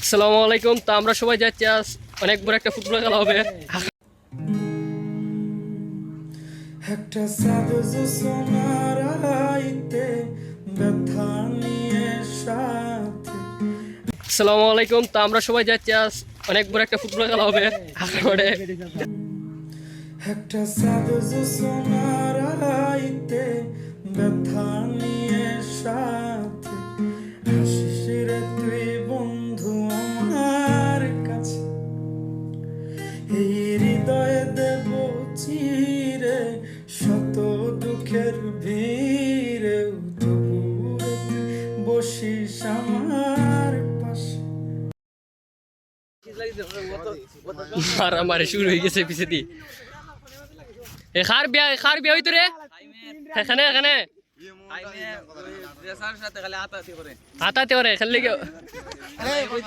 আসসালামু আলাইকুম তো আমরা সবাই যাচ্ছি আজ অনেক বড় একটা ফুটবল খেলা হবে একটা সাধু সোনার আইতে ব্যথা নিয়ে সাথে আসসালামু আলাইকুম তো আমরা সবাই যাচ্ছি আজ অনেক বড় একটা ফুটবল খেলা হবে একটা সাধু সোনার আমার পাশে মারামারি শুরু হয়ে গেছে পিছে দিয়ে এ খার বিয়া খার বিয়া হইতো রে। এখানে এখানে। হাতাতে ওরে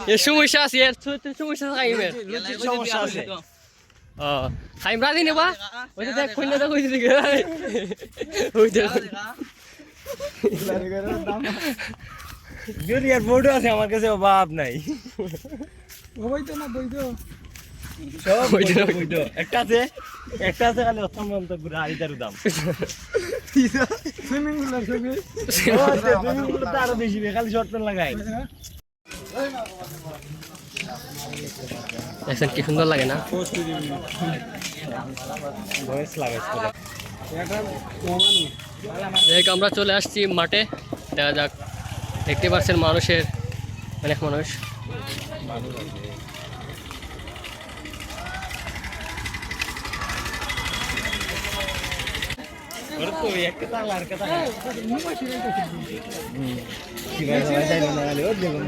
এ সমস্যা আছে এর খাইম রাজি নেবা ওই জুনিয়র বোর্ডও আছে আমার কাছে অভাব নাই। বৈধ। একটা আছে একটা আছে খালি অসম্ভব ঘুরে আড়িটারও দাম। সুইমিং পুল আরও বেশি খালি শর্ট প্যান্ট লাগাই দেখছেন কি সুন্দর লাগে না? আমরা চলে আসছি মাঠে। দেখা যাক দেখতে পাচ্ছেন মানুষের অনেক মানুষ। একটা তাল আর একটা তাল কি ভাই ভাই যাইলো না খালি ওর দেখুন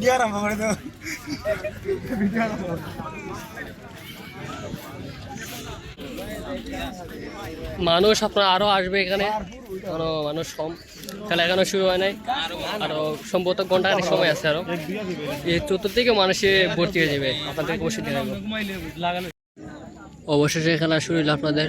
ভিডিও আরম্ভ করে ভিডিও আরম্ভ মানুষ আপনার আরও আসবে এখানে। আরও মানুষ কম। খেলা এখনও শুরু হয় নাই। আরও সম্ভবত ঘণ্টা খানিক সময় আছে আরও। এই চতুর্দিকে মানুষে ভর্তি হয়ে যাবে। আপনাদের বসে দেখাবো। অবশেষে খেলা শুরু হলো আপনাদের।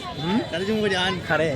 त्याला खरे